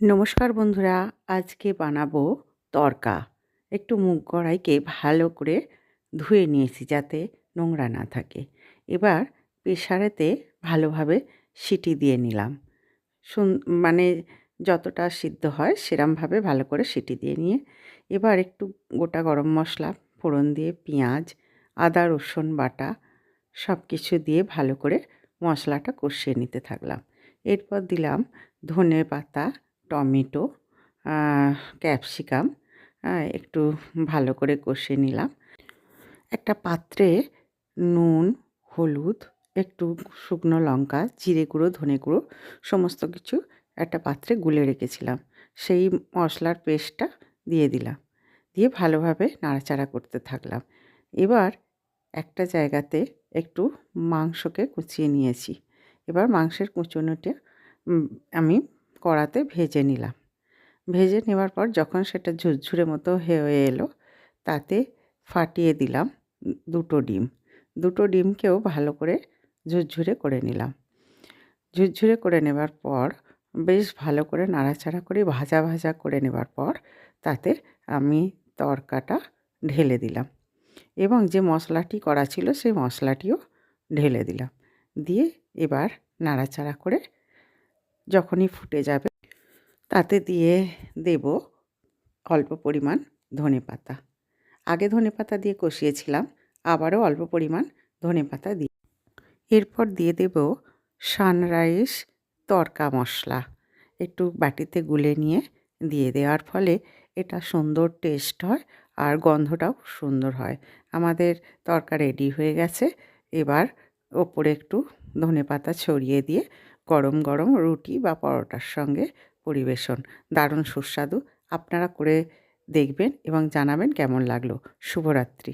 নমস্কার বন্ধুরা, আজকে বানাবো তরকা। একটু মুগ কড়াইকে ভালো করে ধুয়ে নিয়েছি যাতে নোংরা না থাকে। এবার প্রেশারেতে ভালোভাবে সিটি দিয়ে নিলাম। সুন মানে যতটা সিদ্ধ হয় সেরমভাবে ভালো করে সিটি দিয়ে নিয়ে এবার একটু গোটা গরম মশলা, ফোড়ন দিয়ে পেঁয়াজ, আদা, রসুন বাটা সব কিছু দিয়ে ভালো করে মশলাটা কষিয়ে নিতে থাকলাম। এরপর দিলাম ধনে পাতা টমেটো ক্যাপসিকাম একটু ভালো করে কষে নিলাম। একটা পাত্রে নুন, হলুদ, একটু শুকনো লঙ্কা, জিরে গুঁড়ো, ধনে গুঁড়ো, সমস্ত কিছু একটা পাত্রে গুলে রেখেছিলাম। সেই মশলার পেস্টটা দিয়ে দিলাম। দিয়ে ভালোভাবে নাড়াচাড়া করতে থাকলাম। এবার একটা জায়গাতে একটু মাংসকে কুচিয়ে নিয়েছি। এবার মাংসের কুচোনোটা আমি কড়াতে ভেজে নিলাম। ভেজে নেওয়ার পর যখন সেটা ঝুরঝুরে মতো হয়ে এলো, তাতে ফাটিয়ে দিলাম দুটো ডিম। দুটো ডিমকেও ভালো করে ঝুরঝুরে করে নিলাম। ঝুরঝুরে করে নেবার পর, বেশ ভালো করে নাড়াচাড়া করে ভাজা ভাজা করে নেবার পর, তাতে আমি তরকাটা ঢেলে দিলাম এবং যে মশলাটি করা ছিল সেই মশলাটিও ঢেলে দিলাম। দিয়ে এবার নাড়াচাড়া করে যখনই ফুটে যাবে, তাতে দিয়ে দেব অল্প পরিমাণ ধনে পাতা। আগে ধনে পাতা দিয়ে কষিয়েছিলাম, আবারও অল্প পরিমাণ ধনে পাতা দিই এরপর দিয়ে দেব সানরাইস তরকা মশলা। একটু বাটিতে গুলে নিয়ে দিয়ে দেওয়ার ফলে এটা সুন্দর টেস্ট হয় আর গন্ধটাও সুন্দর হয়। আমাদের তরকা রেডি হয়ে গেছে, এবার ওপরে একটু ধনে পাতা ছড়িয়ে দিয়ে গরম গরম রুটি বা পরোটার সঙ্গে পরিবেশন। দারুণ সুস্বাদু। আপনারা করে দেখবেন এবং জানাবেন কেমন লাগল। শুভরাত্রি।